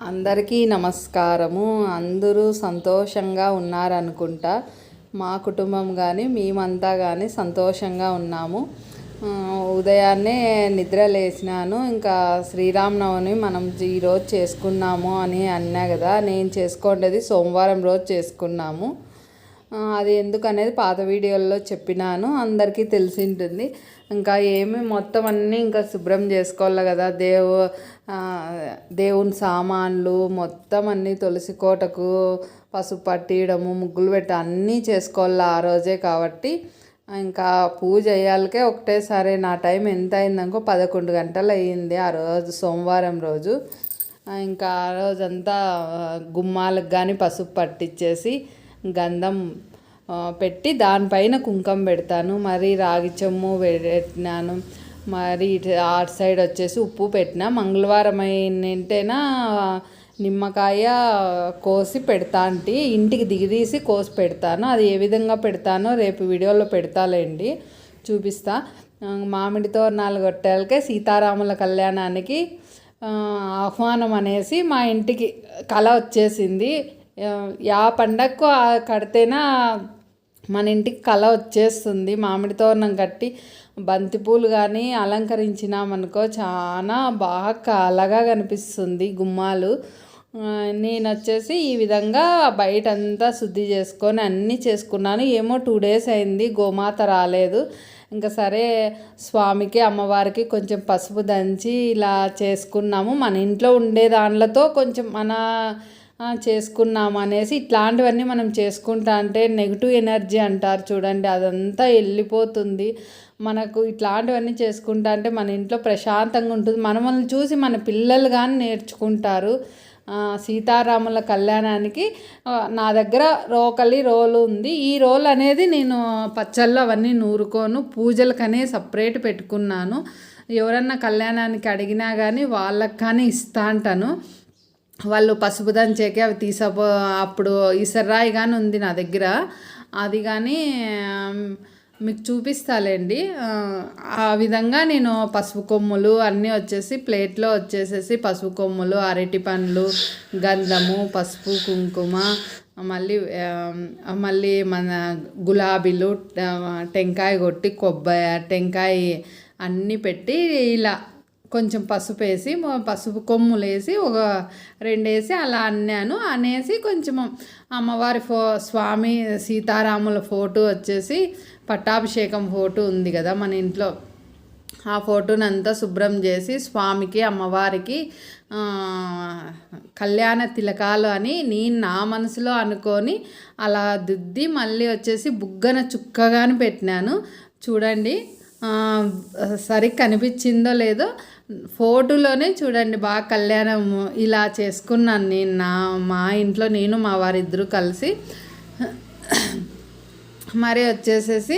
అందరికీ నమస్కారము. అందరూ సంతోషంగా ఉన్నారనుకుంటా. మా కుటుంబం కానీ మేమంతా కానీ సంతోషంగా ఉన్నాము. ఉదయాన్నే నిద్ర లేచినాను. ఇంకా శ్రీరామనవమి మనం ఈరోజు చేసుకున్నాము అని అన్నా కదా. నేను చేసుకోండేది సోమవారం రోజు చేసుకున్నాము. అది ఎందుకనేది పాత వీడియోల్లో చెప్పినాను అందరికీ తెలిసి ఉంటుంది ఇంకా ఏమి మొత్తం అన్నీ ఇంకా శుభ్రం చేసుకోవాలి కదా దేవు దేవుని సామాన్లు మొత్తం అన్నీ తులసి కోటకు పసుపు పట్టియడము ముగ్గులు పెట్టి అన్నీ చేసుకోవాలి ఆ రోజే కాబట్టి. ఇంకా పూజ అయ్యాలకే ఒకటేసారి నా టైం ఎంత అయిందనుకో పదకొండు గంటలు అయ్యింది ఆ రోజు సోమవారం రోజు. ఇంకా ఆ రోజంతా గుమ్మాలకు కానీ పసుపు పట్టించేసి గంధం పెట్టి దానిపైన కుంకుమ పెడతాను. మరి రాగి చెమ్ము పెట్టినాను. మరి ఇటు సైడ్ వచ్చేసి ఉప్పు పెట్టిన. మంగళవారం అయినంటేనా నిమ్మకాయ కోసి పెడతా అంటే. ఇంటికి దిగిదీసి కోసి పెడతాను. అది ఏ విధంగా పెడతానో రేపు వీడియోలో పెడతాలేండి. చూపిస్తా. మామిడితో మామిడి తోరణాలు కొట్టాలకే సీతారాముల కళ్యాణానికి ఆహ్వానం అనేసి మా ఇంటికి కళ వచ్చేసింది. యా పండగకు ఆ కడితేనా మన ఇంటికి కళ వచ్చేస్తుంది. మామిడి తోరణం కట్టి బంతిపూలు కానీ అలంకరించినామనుకో చాలా బాగా కళగా కనిపిస్తుంది గుమ్మాలు. నేను వచ్చేసి ఈ విధంగా బయట అంతా శుద్ధి చేసుకొని అన్నీ చేసుకున్నాను. ఏమో టూ డేస్ అయింది గోమాత రాలేదు. ఇంకా సరే స్వామికి అమ్మవారికి కొంచెం పసుపు దంచి ఇలా చేసుకున్నాము. మన ఇంట్లో ఉండే దాంట్లతో కొంచెం మన చేసుకున్నాం చేసుకున్నాము అనేసి ఇట్లాంటివన్నీ మనం చేసుకుంటా అంటే నెగిటివ్ ఎనర్జీ అంటారు చూడండి అదంతా వెళ్ళిపోతుంది. మనకు ఇట్లాంటివన్నీ చేసుకుంటా అంటే మన ఇంట్లో ప్రశాంతంగా ఉంటుంది. మనల్ని చూసి మన పిల్లలు కానీ నేర్చుకుంటారు. సీతారాముల కళ్యాణానికి నా దగ్గర రోకలి రోలు ఉంది. ఈ రోల్ అనేది నేను పచ్చళ్ళు అవన్నీ నూరుకోను పూజలకనే సపరేట్ పెట్టుకున్నాను. ఎవరన్నా కళ్యాణానికి అడిగినా కానీ వాళ్ళకి కానీ ఇస్తా అంటాను. వాళ్ళు పసుపు దంచేకి అవి తీసపో అప్పుడు ఇసర్రాయి కానీ ఉంది నా దగ్గర. అది కానీ మీకు చూపిస్తాలేండి. ఆ, విధంగా నేను పసుపు కొమ్ములు అన్నీ వచ్చేసి ప్లేట్లో వచ్చేసేసి పసుపు కొమ్ములు అరటి పండ్లు గంధము పసుపు కుంకుమ మళ్ళీ మళ్ళీ మన గులాబీలు టెంకాయ కొట్టి కొబ్బరి టెంకాయ అన్నీ పెట్టి ఇలా కొంచెం పసుపు వేసి పసుపు కొమ్ములు వేసి ఒక రెండు వేసి అలా అన్నాను. అనేసి కొంచెం అమ్మవారి ఫో స్వామి సీతారాముల ఫోటో వచ్చేసి పట్టాభిషేకం ఫోటో ఉంది కదా మన ఇంట్లో. ఆ ఫోటోని అంతా శుభ్రం చేసి స్వామికి అమ్మవారికి కళ్యాణ తిలకాలు అని నేను నా మనసులో అనుకొని అలా దిద్ది మళ్ళీ వచ్చేసి బుగ్గన చుక్కగాని పెట్టినాను. చూడండి సరి కనిపించిందో లేదో ఫోటోలోనే చూడండి బాగా కళ్యాణం ఇలా చేసుకున్నాను నేను. నా మా ఇంట్లో నేను మా వారిద్దరూ కలిసి మరి వచ్చేసేసి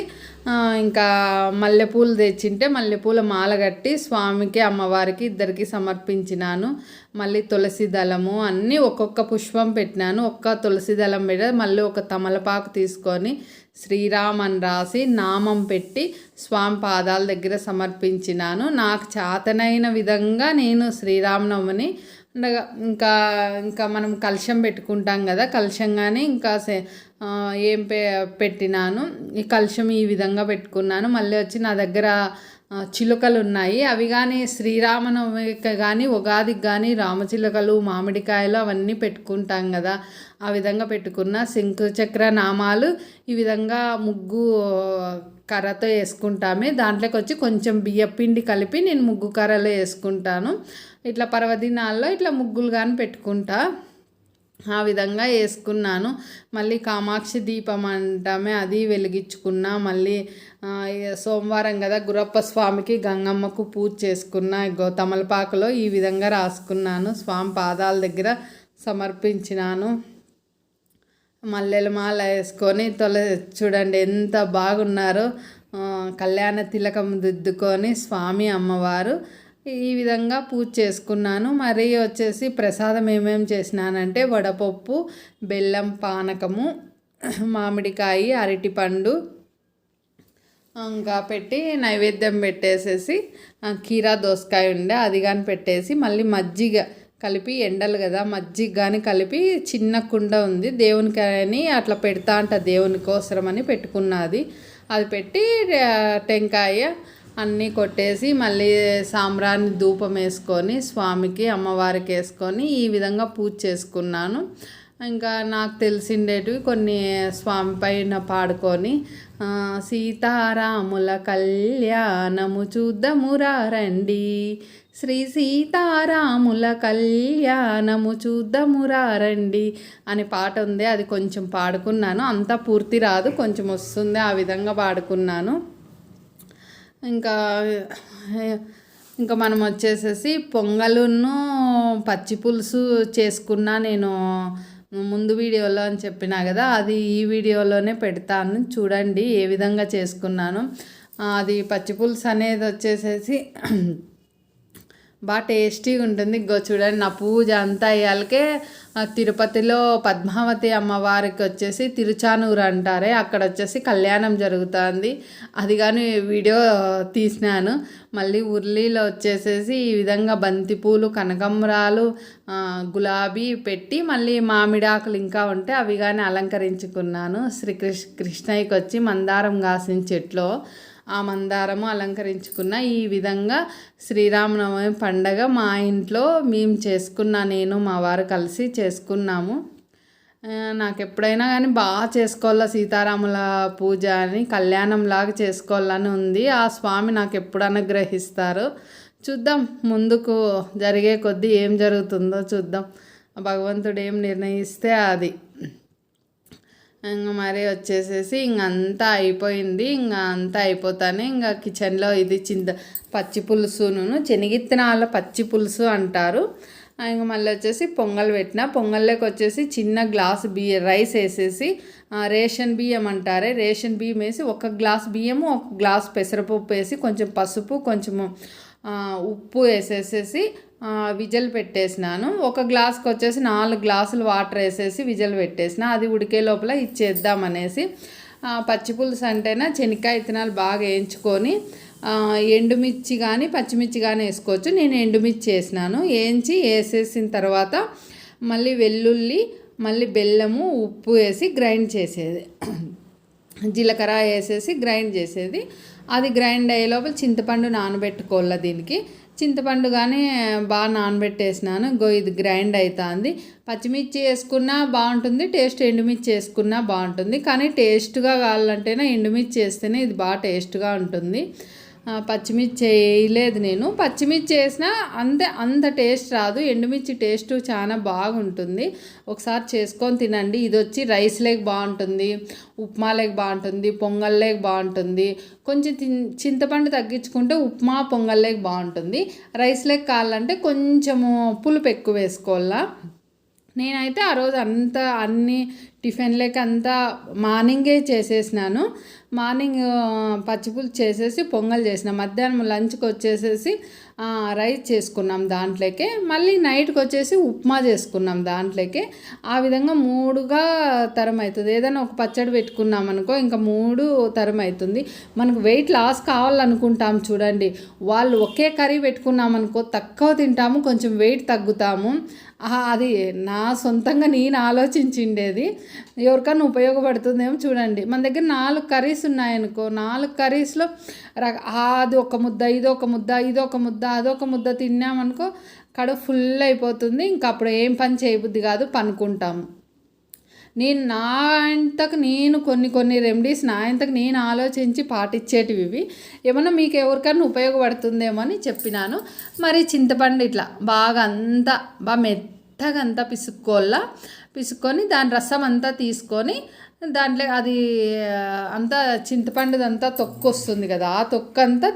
ఇంకా మల్లెపూలు తెచ్చింటే మల్లెపూల మాల కట్టి స్వామికి అమ్మవారికి ఇద్దరికి సమర్పించినాను. మళ్ళీ తులసి దళము అన్నీ ఒక్కొక్క పుష్పం పెట్టినాను. ఒక్క తులసి దళం పెట్టి మళ్ళీ ఒక తమలపాకు తీసుకొని శ్రీరామ్ అని రాసి నామం పెట్టి స్వామి పాదాల దగ్గర సమర్పించినాను. నాకు చేతనైన విధంగా నేను శ్రీరామనవమిని ఉండగా ఇంకా ఇంకా మనం కలశం పెట్టుకుంటాం కదా కలశం కానీ ఇంకా ఏం పె పెట్టినాను. ఈ కలుషం ఈ విధంగా పెట్టుకున్నాను. మళ్ళీ వచ్చి నా దగ్గర చిలుకలు ఉన్నాయి. అవి కానీ శ్రీరామనవమికి కానీ ఉగాదికి కానీ రామచిలుకలు మామిడికాయలు అవన్నీ పెట్టుకుంటాం కదా. ఆ విధంగా పెట్టుకున్న శంకుచక్ర నామాలు ఈ విధంగా ముగ్గు కర్రతో వేసుకుంటామే. దాంట్లోకి వచ్చి కొంచెం బియ్యపిండి కలిపి నేను ముగ్గు కర్రలో వేసుకుంటాను. ఇట్లా పర్వదినాల్లో ఇట్లా ముగ్గులు కానీ పెట్టుకుంటా. ఆ విధంగా వేసుకున్నాను. మళ్ళీ కామాక్షి దీపం అంటామే అది వెలిగించుకున్నా. మళ్ళీ సోమవారం కదా గురప్ప స్వామికి గంగమ్మకు పూజ చేసుకున్న. గో తమలపాకులో ఈ విధంగా రాసుకున్నాను. స్వామి పాదాల దగ్గర సమర్పించినాను. మల్లెల మాల వేసుకొని తొల చూడండి ఎంత బాగున్నారో. కళ్యాణ తిలకం దిద్దుకొని స్వామి అమ్మవారు ఈ విధంగా పూజ చేసుకున్నాను. మరి వచ్చేసి ప్రసాదం ఏమేమి చేసినానంటే వడపప్పు బెల్లం పానకము మామిడికాయ అరటిపండు ఇంకా పెట్టి నైవేద్యం పెట్టేసేసి కీరా దోసకాయ ఉండే అది కానీ పెట్టేసి మళ్ళీ మజ్జిగ కలిపి ఎండలు కదా మజ్జిగ కానీ కలిపి చిన్న కుండ ఉంది. దేవునికి అని అట్లా పెడతా అంట దేవుని కోసరమని పెట్టుకున్నది అది. పెట్టి టెంకాయ అన్నీ కొట్టేసి మళ్ళీ సాంబ్రాన్ని ధూపం వేసుకొని స్వామికి అమ్మవారికి వేసుకొని ఈ విధంగా పూజ చేసుకున్నాను. ఇంకా నాకు తెలిసిండేటివి కొన్ని స్వామి పైన పాడుకొని సీతారాముల కళ్యాణము చూద్దామురా రండి శ్రీ సీతారాముల కళ్యాణము చూద్దామురా రండి అనే పాట ఉంది. అది కొంచెం పాడుకున్నాను. అంతా పూర్తి రాదు. కొంచెం వస్తుంది. ఆ విధంగా పాడుకున్నాను. ఇంకా ఇంకా మనం వచ్చేసేసి పొంగలును పచ్చి పులుసు చేసుకున్నా నేను ముందు వీడియోలో అని చెప్పినా కదా అది ఈ వీడియోలోనే పెడతాను. చూడండి ఏ విధంగా చేసుకున్నాను. అది పచ్చి పులుసు అనేది వచ్చేసేసి బాగా టేస్టీగా ఉంటుంది ఇంకో చూడండి నా పూజ అంతా అయ్యాలకే తిరుపతిలో పద్మావతి అమ్మవారికి వచ్చేసి తిరుచానూరు అంటారే అక్కడ వచ్చేసి కళ్యాణం జరుగుతుంది. అది కానీ వీడియో తీసినాను. మళ్ళీ ఉర్లీలో వచ్చేసేసి ఈ విధంగా బంతిపూలు కనకంబరాలు గులాబీ పెట్టి మళ్ళీ మామిడాకులు ఇంకా ఉంటే అవి కానీ అలంకరించుకున్నాను. శ్రీ కృష్ణ కృష్ణయ్యకి వచ్చి మందారం కాసిన చెట్లో. ఆ మందారము అలంకరించుకున్న ఈ విధంగా శ్రీరామనవమి పండగ మా ఇంట్లో మేము చేసుకున్న నేను మా వారు కలిసి చేసుకున్నాము. నాకు ఎప్పుడైనా కానీ బాగా చేసుకోవాలా సీతారాముల పూజ అని కళ్యాణంలాగా చేసుకోవాలని ఉంది. ఆ స్వామి నాకు ఎప్పుడు అనుగ్రహిస్తారు. చూద్దాం ముందుకు జరిగే కొద్దీ ఏం జరుగుతుందో చూద్దాం. భగవంతుడు ఏం నిర్ణయిస్తే అది. ఇంకా మరి వచ్చేసేసి ఇంక అంతా అయిపోయింది ఇంకా అంతా అయిపోతానే ఇంకా కిచెన్లో ఇది చింత పచ్చి పులుసును శనగిత్తనాల పచ్చి పులుసు అంటారు. ఇంకా ఇంక మళ్ళీ వచ్చేసి పొంగల్ పెట్టిన పొంగల్లోకి వచ్చేసి చిన్న గ్లాస్ బియ్య రైస్ వేసేసి రేషన్ బియ్యం అంటారే రేషన్ బియ్యం వేసి ఒక గ్లాస్ బియ్యము ఒక గ్లాస్ పెసరపప్పు వేసి కొంచెం పసుపు కొంచెము ఉప్పు వేసేసేసి విజల్ పెట్టేసినాను. ఒక గ్లాస్కి వచ్చేసి నాలుగు గ్లాసులు వాటర్ వేసేసి విజల్ పెట్టేసిన అది ఉడికే లోపల ఇచ్చేద్దాం అనేసి పచ్చిపులుసు అంటేనా శనక్కాయ విత్తనాలు బాగా వేయించుకొని ఎండుమిర్చి కానీ పచ్చిమిర్చి కానీ వేసుకోవచ్చు. నేను ఎండుమిర్చి వేసినాను. వేయించి వేసేసిన తర్వాత మళ్ళీ వెల్లుల్లి మళ్ళీ బెల్లము ఉప్పు వేసి గ్రైండ్ చేసేది. జీలకర్ర వేసేసి గ్రైండ్ చేసేది. అది గ్రైండ్ అయ్యే లోపల చింతపండు నానబెట్టుకోవాల దీనికి. చింతపండు కానీ బాగా నానబెట్టేసినాను. గో ఇది గ్రైండ్ అవుతుంది పచ్చిమిర్చి వేసుకున్నా బాగుంటుంది టేస్ట్ ఎండుమిర్చి వేసుకున్నా బాగుంటుంది. కానీ టేస్ట్గా కావాలంటేనే ఎండుమిర్చి వేస్తేనే ఇది బాగా టేస్ట్గా ఉంటుంది. పచ్చిమిర్చి వేయలేదు నేను. పచ్చిమిర్చి వేసినా అంతే అంత టేస్ట్ రాదు. ఎండుమిర్చి టేస్ట్ చాలా బాగుంటుంది. ఒకసారి చేసుకొని తినండి. ఇది వచ్చి రైస్ లేక బాగుంటుంది ఉప్మా లేక బాగుంటుంది పొంగల్ లేక బాగుంటుంది. కొంచెం చింతపండు తగ్గించుకుంటే ఉప్మా పొంగల్ లేక బాగుంటుంది. రైస్ లేక కావాలంటే కొంచెము పులుపు ఎక్కువ వేసుకోవాలా. నేనైతే ఆ రోజు అంతా అన్ని టిఫిన్ లేక అంతా మార్నింగే చేసేసినాను. మార్నింగ్ ఆ, పచ్చిపులుసు చేసేసి పొంగల్ చేసిన. మధ్యాహ్నం లంచ్కి వచ్చేసేసి రైస్ చేసుకున్నాం దాంట్లోకే. మళ్ళీ నైట్కి వచ్చేసి ఉప్మా చేసుకున్నాం దాంట్లోకే. ఆ విధంగా మూడుగా తరం అవుతుంది ఏదైనా ఒక పచ్చడి పెట్టుకున్నాం అనుకో ఇంకా మూడు తరం అవుతుంది మనకు వెయిట్ లాస్ కావాలనుకుంటాం చూడండి. వాళ్ళు ఒకే కర్రీ పెట్టుకున్నాం అనుకో తక్కువ తింటాము కొంచెం వెయిట్ తగ్గుతాము. అది నా సొంతంగా నేను ఆలోచించిండేది. ఎవరికన్నా ఉపయోగపడుతుందేమో చూడండి. మన దగ్గర నాలుగు కర్రీస్ ఉన్నాయనుకో నాలుగు కర్రీస్లో అది ఒక ముద్ద ఇది ఒక ముద్ద ఇది ఒక ముద్ద అదొక ముద్ద తిన్నామనుకో కడుపు ఫుల్ అయిపోతుంది. ఇంక అప్పుడు ఏం పని చేయబుద్ధి కాదు పనుకుంటాము. నేను నా అంతకు నేను కొన్ని కొన్ని రెమెడీస్ నా అంతకు నేను ఆలోచించి పాటించేటివి ఇవి. ఏమన్నా మీకు ఎవరికైనా ఉపయోగపడుతుందేమో అని చెప్పినాను. మరి చింతపండు ఇట్లా బాగా అంతా బాగా మెత్తగా అంతా పిసుక్కోల్లా పిసుకొని దాని రసం అంతా తీసుకొని దాంట్లో అది అంతా చింతపండుదంతా తొక్కు వస్తుంది కదా ఆ తొక్కు అంతా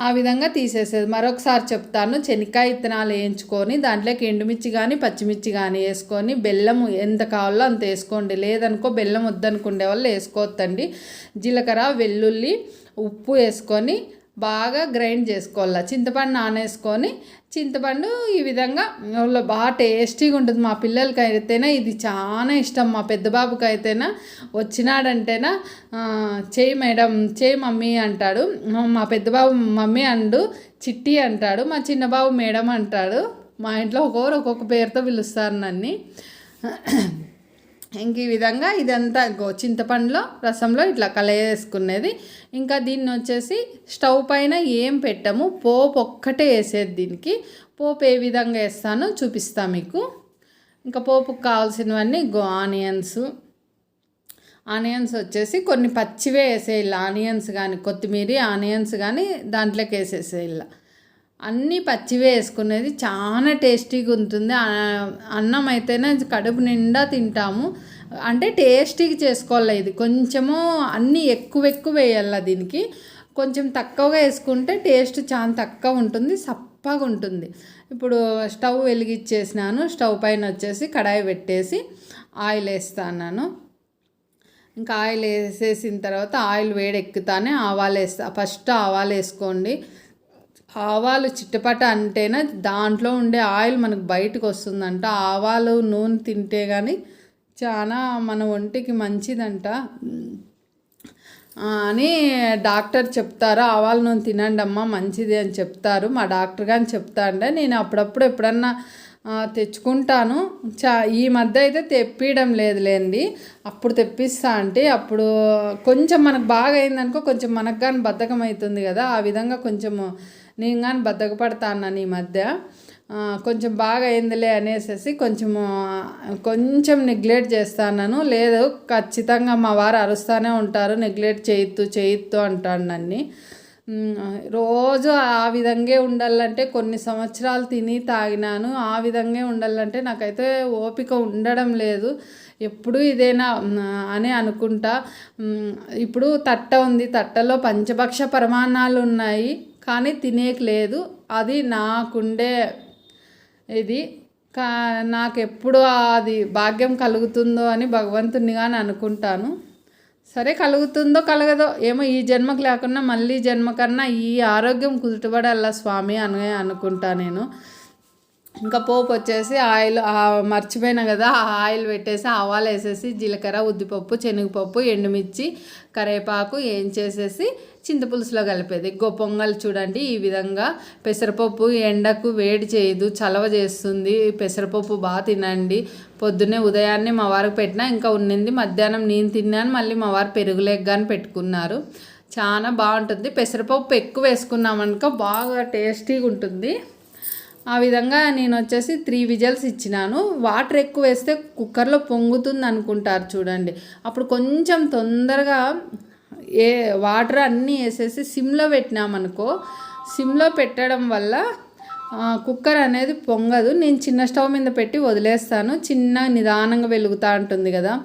ఆ విధంగా తీసేసేది మరొకసారి చెప్తాను శనక్కాయ విత్తనాలు వేయించుకొని దాంట్లోకి ఎండుమిర్చి కానీ పచ్చిమిర్చి కానీ వేసుకొని బెల్లం ఎంత కావాలో అంత వేసుకోండి. లేదనుకో బెల్లం వద్దనుకునే వాళ్ళు వేసుకోవద్దండి. జీలకర్ర వెల్లుల్లి ఉప్పు వేసుకొని బాగా గ్రైండ్ చేసుకోవాలి. చింతపండు నానేసుకొని చింతపండు ఈ విధంగా బాగా టేస్టీగా ఉంటుంది. మా పిల్లలకి అయితేనే ఇది చాలా ఇష్టం. మా పెద్ద బాబుకి అయితేనా వచ్చినాడంటేనా చేయి మేడం చేయి మమ్మీ అంటాడు. మా పెద్ద బాబు మమ్మీ అండు చిట్టి అంటాడు. మా చిన్న బాబు మేడం అంటాడు. మా ఇంట్లో ఒక్కొక్కరు ఒక్కొక్క పేరుతో పిలుస్తారు నన్ను. ఇంక ఈ విధంగా ఇదంతా గో చింతపండులో రసంలో ఇట్లా కలయేసుకునేది. ఇంకా దీన్ని వచ్చేసి స్టవ్ పైన ఏం పెట్టము పోపు ఒక్కటే వేసేది దీనికి. పోపు ఏ విధంగా వేస్తానో చూపిస్తా మీకు. ఇంకా పోపుకు కావాల్సినవన్నీ గో ఆనియన్స్. ఆనియన్స్ వచ్చేసి కొన్ని పచ్చివే వేసేయాలి. ఆనియన్స్ కానీ కొత్తిమీర ఆనియన్స్ కానీ దాంట్లోకి వేసేసేయాలి. అన్నీ పచ్చివే వేసుకునేది చాలా టేస్టీగా ఉంటుంది. అన్నం అయితేనే కడుపు నిండా తింటాము. అంటే టేస్టీగా చేసుకోవాలి ఇది. కొంచెము అన్నీ ఎక్కువ ఎక్కువ వేయాలి దీనికి. కొంచెం తక్కువగా వేసుకుంటే టేస్ట్ చాలా తక్కువ ఉంటుంది సప్పగా ఉంటుంది. ఇప్పుడు స్టవ్ వెలిగించేసినాను స్టవ్ పైన వచ్చేసి కడాయి పెట్టేసి ఆయిల్ వేస్తాను ఇంకా ఆయిల్ వేసేసిన తర్వాత ఆయిల్ వేడెక్కుతానే ఆవాలు వేస్తా. ఫస్ట్ ఆవాలు వేసుకోండి. ఆవాలు చిట్టపట అంటేనే దాంట్లో ఉండే ఆయిల్ మనకు బయటకు వస్తుందంట. ఆవాలు నూనె తింటే కానీ చాలా మన ఒంటికి మంచిదంట. అని డాక్టర్ చెప్తారు. ఆవాల నూనె తినండి అమ్మా మంచిది అని చెప్తారు. మా డాక్టర్ కానీ చెప్తాండే. నేను అప్పుడప్పుడు ఎప్పుడన్నా తెచ్చుకుంటాను. చా ఈ మధ్య అయితే తెప్పియడం లేదులేండి అప్పుడు తెప్పిస్తా అంటే అప్పుడు కొంచెం మనకు బాగా అయిందనుకో కొంచెం మనకు కానీ బద్ధకం అవుతుంది కదా. ఆ విధంగా కొంచెము నేను కానీ బద్ధకపడతాను ఈ మధ్య. కొంచెం బాగా అయిందిలే అనేసి కొంచెము కొంచెం నెగ్లెక్ట్ చేస్తాను లేదు ఖచ్చితంగా మా వారు అరుస్తూనే ఉంటారు. నెగ్లెక్ట్ చేయొద్దు చేయొద్దు అంటాను నన్ను. రోజు ఆ విధంగా ఉండాలంటే కొన్ని సంవత్సరాలు తిని తాగినాను. ఆ విధంగా ఉండాలంటే నాకైతే ఓపిక ఉండడం లేదు. ఎప్పుడు ఇదేనా అని అనుకుంటా. ఇప్పుడు తట్ట ఉంది. తట్టలో పంచభక్ష ప్రమాణాలు ఉన్నాయి కానీ తినేకి లేదు. అది నాకుండే ఇది. కా నాకు ఎప్పుడు అది భాగ్యం కలుగుతుందో అని భగవంతుని కానీ అనుకుంటాను. సరే కలుగుతుందో కలగదో ఏమో ఈ జన్మకు లేకున్నా మళ్ళీ జన్మ కన్నా ఈ ఆరోగ్యం కుదుటపడాల స్వామి అని అనుకుంటా నేను. ఇంకా పోపు వచ్చేసి ఆయిల్ మర్చిపోయినా కదా ఆ ఆయిల్ పెట్టేసి ఆవాలు వేసేసి జీలకర్ర ఉద్దిపప్పు శనగపప్పు ఎండుమిర్చి కరివేపాకు ఏం చేసేసి చింతపులుసులో కలిపేది. గో పొంగల్ చూడండి ఈ విధంగా పెసరపప్పు ఎండకు వేడి చేయదు చలవ చేస్తుంది. పెసరపప్పు బాగా తినండి. పొద్దున్నే ఉదయాన్నే మా వారికి పెట్టినా ఇంకా ఉన్నింది. మధ్యాహ్నం నేను తిన్నాను మళ్ళీ మా వారు పెరుగులేగ్గాని కానీ పెట్టుకున్నారు. చాలా బాగుంటుంది. పెసరపప్పు ఎక్కువ వేసుకున్నామనుకో బాగా టేస్టీగా ఉంటుంది. ఆ విధంగా నేను వచ్చేసి త్రీ విజల్స్ ఇచ్చినాను. వాటర్ ఎక్కువ వేస్తే కుక్కర్లో పొంగుతుంది అనుకుంటారు చూడండి. అప్పుడు కొంచెం తొందరగా ఏ వాటర్ అన్నీ వేసేసి సిమ్లో పెట్టినామనుకో సిమ్లో పెట్టడం వల్ల కుక్కర్ అనేది పొంగదు. నేను చిన్న స్టవ్ మీద పెట్టి వదిలేస్తాను. చిన్న నిదానంగా వెలుగుతూ ఉంటుంది కదా.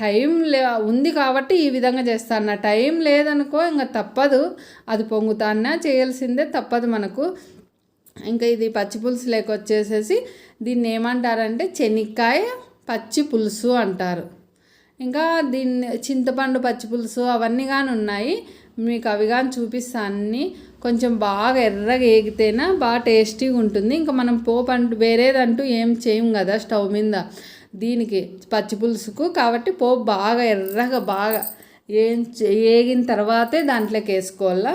టైం లే ఉంది కాబట్టి ఈ విధంగా చేస్తాను నా టైం లేదనుకో ఇంకా తప్పదు. అది పొంగుతానా చేయాల్సిందే తప్పదు మనకు. ఇంకా ఇది పచ్చి పులుసు లేక వచ్చేసేసి దీన్ని ఏమంటారంటే చెనిక్కాయ పచ్చి పులుసు అంటారు. ఇంకా దీన్ని చింతపండు పచ్చి పులుసు అవన్నీ కానీ ఉన్నాయి. మీకు అవి కానీ చూపిస్తా అన్ని. కొంచెం బాగా ఎర్రగా ఏగితేనే బాగా టేస్టీగా ఉంటుంది. ఇంకా మనం పోపు అంటూ వేరేదంటూ ఏం చేయం కదా స్టవ్ మీద. దీనికి పచ్చి పులుసుకు కాబట్టి పోపు బాగా ఎర్రగా బాగా ఏం ఏగిన తర్వాతే దాంట్లోకి వేసుకోవాలా.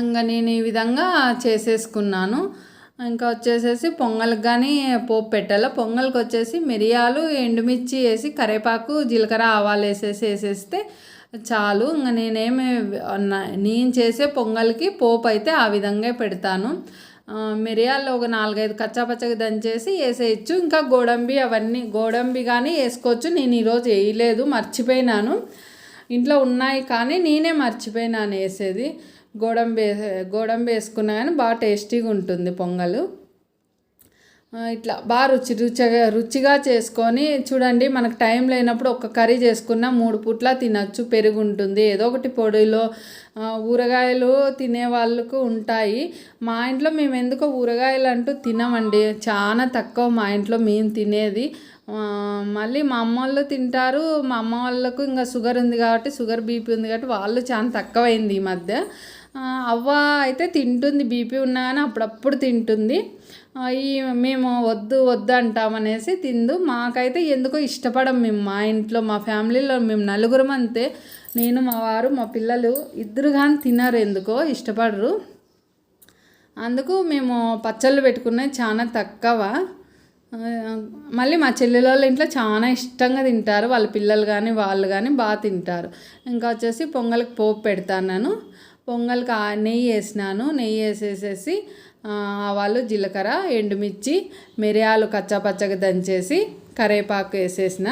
ఇంకా నేను ఈ విధంగా చేసేసుకున్నాను. ఇంకా వచ్చేసేసి పొంగల్కి కానీ పోపు పెట్టాలి? పొంగల్కి వచ్చేసి మిరియాలు ఎండుమిర్చి వేసి కరివేపాకు జీలకర్ర ఆవాలు వేసేసి వేసేస్తే చాలు. ఇంకా నేనేమి నేను చేసే పొంగల్కి పోపు అయితే ఆ విధంగా పెడతాను. మిరియాలు ఒక నాలుగైదు కచ్చాపచ్చగా దంచేసి వేసేయచ్చు. ఇంకా గోడంబి అవన్నీ గోడంబి కానీ వేసుకోవచ్చు. నేను ఈరోజు వేయలేదు మర్చిపోయినాను. ఇంట్లో ఉన్నాయి కానీ నేనే మర్చిపోయినాను వేసేది. గోడంబి గోడం వేసుకున్నా కానీ బాగా టేస్టీగా ఉంటుంది పొంగలు. ఇట్లా బాగా రుచి రుచిగా రుచిగా చేసుకొని చూడండి మనకు టైం లేనప్పుడు ఒక కర్రీ చేసుకున్న మూడు పూట్ల తినచ్చు పెరుగు ఉంటుంది ఏదో ఒకటి పొడిలో ఊరగాయలు తినే వాళ్ళకు ఉంటాయి. మా ఇంట్లో మేము ఎందుకో ఊరగాయలు అంటూ తినమండి. చాలా తక్కువ మా ఇంట్లో మేము తినేది. మళ్ళీ మా అమ్మ వాళ్ళు తింటారు. మా అమ్మ వాళ్ళకు ఇంకా షుగర్ ఉంది కాబట్టి షుగర్ బీపీ ఉంది కాబట్టి వాళ్ళు చాలా తక్కువైంది ఈ మధ్య. అవ్వ అయితే తింటుంది బీపీ ఉన్నా కానీ అప్పుడప్పుడు తింటుంది. ఈ మేము వద్దు వద్దు అంటామనేసి తిందు. మాకైతే ఎందుకో ఇష్టపడం మేము మా ఇంట్లో మా ఫ్యామిలీలో మేము నలుగురం అంతే. నేను మా వారు మా పిల్లలు ఇద్దరు కానీ తినరు ఎందుకో ఇష్టపడరు. అందుకు మేము పచ్చళ్ళు పెట్టుకున్నది చాలా తక్కువ. మళ్ళీ మా చెల్లెల వాళ్ళ ఇంట్లో చాలా ఇష్టంగా తింటారు. వాళ్ళ పిల్లలు కానీ వాళ్ళు కానీ బాగా తింటారు. ఇంకా వచ్చేసి పొంగల్కి పోపు పెడతాను పొంగల్కి ఆ నెయ్యి వేసినాను. నెయ్యి వేసేసేసి ఆవాలు జీలకర్ర ఎండుమిర్చి మిరియాలు కచ్చాపచ్చగా దంచేసి కరేపాకు వేసేసిన.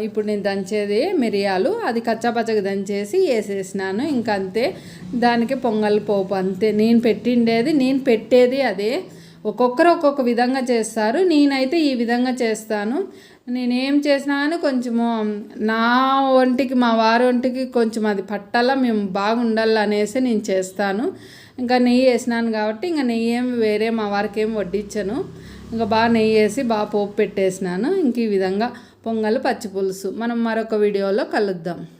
ఇప్పుడు నేను దంచేది మిరియాలు. అది కచ్చాపచ్చగా దంచేసి వేసేసినాను. ఇంక అంతే దానికి పొంగల్ పోపు అంతే. నేను పెట్టిండేది నేను పెట్టేది అదే. ఒక్కొక్కరు ఒక్కొక్క విధంగా చేస్తారు. నేనైతే ఈ విధంగా చేస్తాను. నేనేం చేసినా కానీ కొంచెము నా ఒంటికి మా వారి ఒంటికి కొంచెం అది పట్టాలా మేము బాగుండాలి అనేసి నేను చేస్తాను. ఇంకా నెయ్యి వేసినాను కాబట్టి ఇంకా నెయ్యి ఏం వేరే మా వారికి ఏం వడ్డించను ఇంకా బాగా నెయ్యి వేసి బాగా పోపు పెట్టేసినాను. ఇంక ఈ విధంగా పొంగల్ పచ్చి పులుసు మనం మరొక వీడియోలో కలుద్దాం.